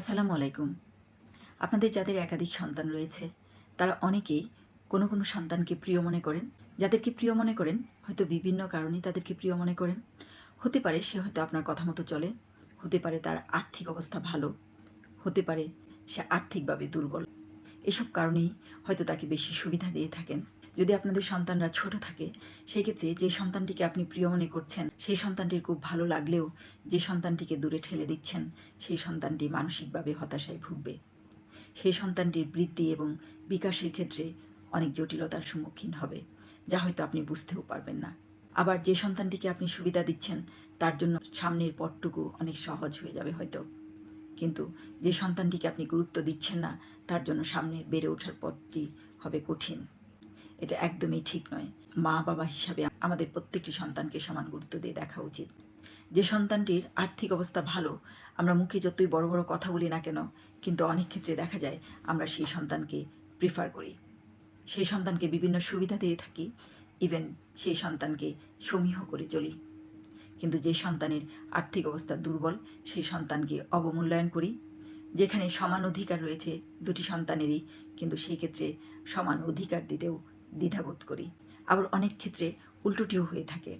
আসসালামু আলাইকুম। আপনাদের যাদের একাধিক সন্তান রয়েছে, তারা অনেকেই কোনো কোনো সন্তানকে প্রিয় মনে করেন। যাদেরকে প্রিয় মনে করেন, হয়তো বিভিন্ন কারণে তাদেরকে প্রিয় মনে করেন। হতে পারে সে হয়তো আপনার কথা মতো চলে, হতে পারে তার আর্থিক অবস্থা ভালো, হতে পারে সে আর্থিকভাবে দুর্বল। এসব কারণেই হয়তো তাকে বেশি সুবিধা দিয়ে থাকেন। যদি আপনাদের সন্তানরা ছোট থাকে সেই ক্ষেত্রে যে সন্তানটিকে আপনি প্রিয় মনে করছেন, সেই সন্তানটির খুব ভালো লাগলেও যে সন্তানটিকে দূরে ঠেলে দিচ্ছেন, সেই সন্তানটি মানসিকভাবে হতাশায় ভুগবে। সেই সন্তানটির বৃদ্ধি এবং বিকাশের ক্ষেত্রে অনেক জটিলতার সম্মুখীন হবে, যা হয়তো আপনি বুঝতেও পারবেন না। আবার যে সন্তানটিকে আপনি সুবিধা দিচ্ছেন, তার জন্য সামনের পথটুকু অনেক সহজ হয়ে যাবে হয়তো। কিন্তু যে সন্তানটিকে আপনি গুরুত্ব দিচ্ছেন না, তার জন্য সামনের বেড়ে ওঠার পথটি হবে কঠিন। এটা একদমই ঠিক নয়। মা বাবা হিসাবে আমাদের প্রত্যেকটি সন্তানকে সমান গুরুত্ব দিয়ে দেখা উচিত। যে সন্তানটির আর্থিক অবস্থা ভালো, আমরা মুখে যতই বড় বড় কথা বলি না কেন, কিন্তু অনেক ক্ষেত্রে দেখা যায় আমরা সেই সন্তানকে প্রিফার করি। সেই সন্তানকে বিভিন্ন সুবিধা দিয়ে থাকি ইভেন সেই সন্তানকে সমীহ করে চলি। কিন্তু যে সন্তানের আর্থিক অবস্থা দুর্বল, সেই সন্তানকে অবমূল্যায়ন করি। যেখানে সমান অধিকার রয়েছে দুটি সন্তানেরই, কিন্তু সেই ক্ষেত্রে সমান অধিকার দিতেও দ্বিধাবোধ করি। আবার অনেক ক্ষেত্রে উল্টোটিও হয়ে থাকে।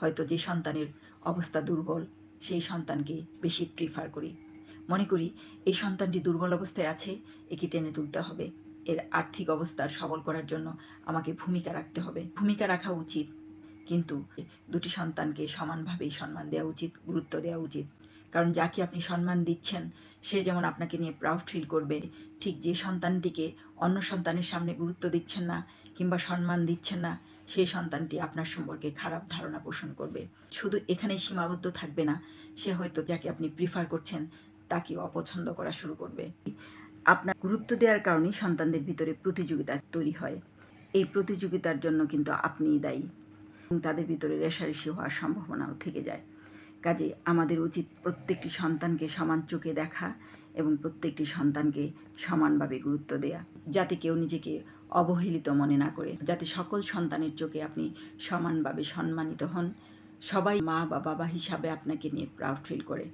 হয়তো যে সন্তানের অবস্থা দুর্বল, সেই সন্তানকে বেশি প্রিফার করি। মনে করি এই সন্তানটি দুর্বল অবস্থায় আছে, একে টেনে তুলতে হবে। এর আর্থিক অবস্থা সবল করার জন্য আমাকে ভূমিকা রাখতে হবে। ভূমিকা রাখা উচিত, কিন্তু দুটি সন্তানকে সমানভাবেই সম্মান দেওয়া উচিত, গুরুত্ব দেওয়া উচিত। কারণ যাকে আপনি সম্মান দিচ্ছেন, সে যেমন আপনাকে নিয়ে প্রাউড ফিল করবে, ঠিক যে সন্তানটিকে অন্য সন্তানের সামনে গুরুত্ব দিচ্ছেন না কিংবা সম্মান দিচ্ছেন না, সেই সন্তানটি আপনার সম্পর্কে খারাপ ধারণা পোষণ করবে। শুধু এখানেই সীমাবদ্ধ থাকবে না, সে হয়তো যাকে আপনি প্রিফার করছেন তাকে অপছন্দ করা শুরু করবে। আপনার গুরুত্ব দেওয়ার কারণেই সন্তানদের ভিতরে প্রতিযোগিতা তৈরি হয়। এই প্রতিযোগিতার জন্য কিন্তু আপনিই দায়ী। এবং তাদের ভিতরে রেশারেশি হওয়ার সম্ভাবনাও থেকে যায়। কাজে আমাদের উচিত প্রত্যেকটি সন্তানকে সমান চোখে দেখা এবং প্রত্যেকটি সন্তানকে সমানভাবে গুরুত্ব দেয়া, যাতে কেউ নিজেকে অবহেলিত মনে না করে। যাতে সকল সন্তানের চোখে আপনি সমানভাবে সম্মানিত হন। সবাই মা বা বাবা হিসাবে আপনাকে নিয়ে প্রাউড ফিল করে।